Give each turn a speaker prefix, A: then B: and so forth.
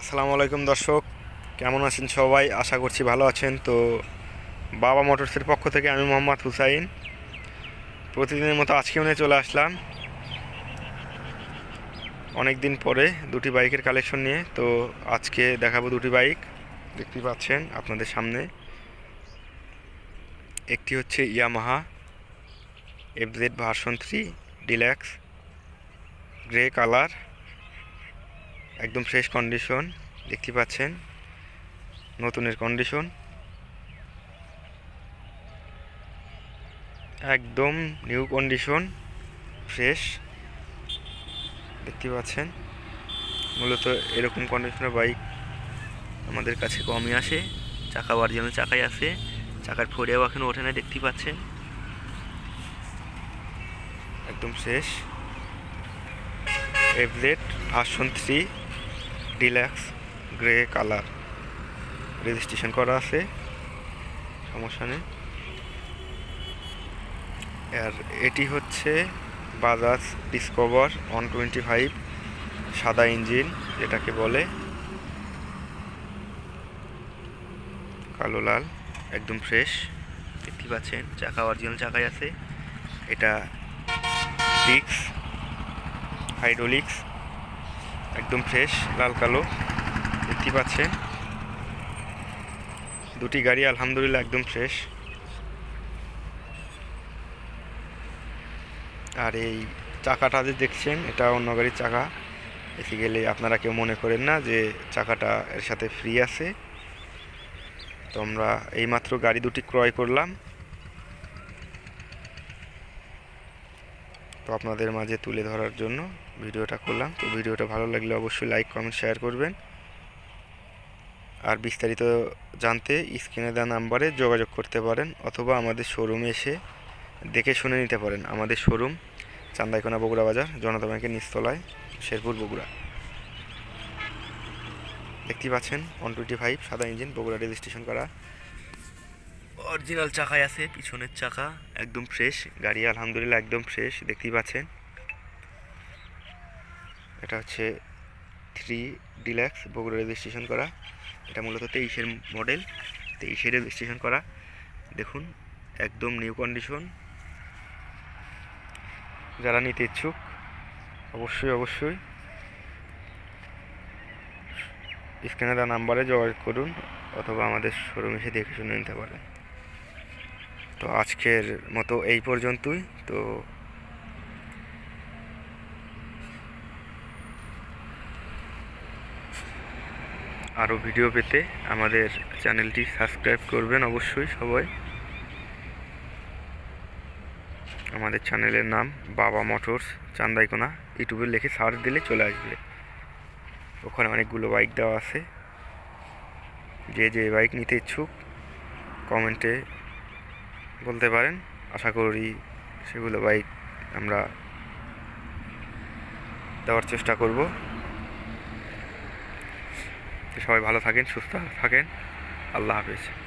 A: আসসালামু আলাইকুম দর্শক, কেমন আছেন সবাই? আশা করছি ভালো আছেন। তো বাবা মোটরসের পক্ষ থেকে আমি মোহাম্মদ হুসাইন। প্রতিদিনের মতো আজকেও নিয়ে চলে আসলাম। অনেক দিন পরে দুটি বাইকের কালেকশন নিয়ে, তো আজকে দেখাবো দুটি বাইক। দেখতে পাচ্ছেন আপনাদের সামনে। একটি হচ্ছে Yamaha FZ version three deluxe grey colour. একদম ফ্রেশ কন্ডিশন দেখতে পাচ্ছেন? নতুনের কন্ডিশন একদম নিউ কন্ডিশন ফ্রেশ দেখতে পাচ্ছেন? মূলত এরকম কন্ডিশনের বাইক আমাদের কাছে কমই আসে। চাকা জন্য চাকাই আছে চাকার ফোরিয়াও এখন ওঠে না, দেখতে পাচ্ছেন? একদম শেষ এভলেট version three deluxe grey colour. Registration করা আছে, সমস্যা নেই। আর এটি হচ্ছে Bajaj Discover one twenty five সাদা ইঞ্জিন, যেটাকে বলে কালো লাল, একদম ফ্রেশ। দেখতে পাচ্ছেন চাকা অরিজিনাল চাকাই আছে। এটা ডিক্স হাইড্রোলিক্স। একদম ফ্রেশ লাল কালো দেখতে পাচ্ছেন। দুটি গাড়ি আলহামদুলিল্লাহ একদম ফ্রেশ আর এই চাকাটা যে দেখছেন, এটা অন্য গাড়ির চাকা। এসে গেলে আপনারা কেউ মনে করেন না যে চাকাটা এর সাথে ফ্রি আছে। তো আমরা এইমাত্র গাড়ি দুটি ক্রয় করলাম। তো আপনাদের মাঝে তুলে ধরার জন্য ভিডিওটা করলাম। তো ভিডিওটা ভালো লাগলে অবশ্যই লাইক কমেন্ট শেয়ার করবেন। আর বিস্তারিত জানতে স্ক্রিনে দেওয়া নাম্বারে যোগাযোগ করতে পারেন অথবা আমাদের শোরুমে এসে দেখে শুনে নিতে পারেন। আমাদের শোরুম চান্দাইকোনা বগুড়া বাজার, জনতা ব্যাংকের নিচতলায়, শেরপুর বগুড়া। দেখতেই পাচ্ছেন ওয়ান টোয়েন্টি ফাইভ সাদা ইঞ্জিন বগুড়া রেজিস্ট্রেশন করা। অরিজিনাল চাকায় আছে, পিছনের চাকা, একদম ফ্রেশ গাড়ি আলহামদুলিল্লাহ একদম ফ্রেশ দেখতেই পাচ্ছেন। এটা হচ্ছে থ্রি ডিল্যাক্স বগুড়া রেজিস্ট্রেশন করা। এটা মূলত তেইশের মডেল তেইশে রেজিস্ট্রেশন করা। দেখুন, একদম নিউ কন্ডিশন যারা নিতে ইচ্ছুক, অবশ্যই অবশ্যই। স্ক্রিনে দেওয়া নাম্বারে যোগাযোগ করুন, অথবা আমাদের শোরুমে এসে দেখে শুনে নিতে পারেন। তো আজকের মতো এই পর্যন্তই। তো আরও ভিডিও পেতে আমাদের চ্যানেলটি সাবস্ক্রাইব করবেন অবশ্যই সবাই। আমাদের চ্যানেলের নাম বাবা মোটরস, চান্দাইকোনা। ইউটিউবে লিখে সার্চ দিলে চলে আসবে। ওখানে অনেকগুলো বাইক দেওয়া আছে। যে যে বাইক নিতে ইচ্ছুক, কমেন্টে বলতে পারেন। আশা করি সেগুলো বাইক আমরা দেওয়ার চেষ্টা করব। সবাই ভালো থাকেন, সুস্থ থাকেন। আল্লাহ হাফিজ।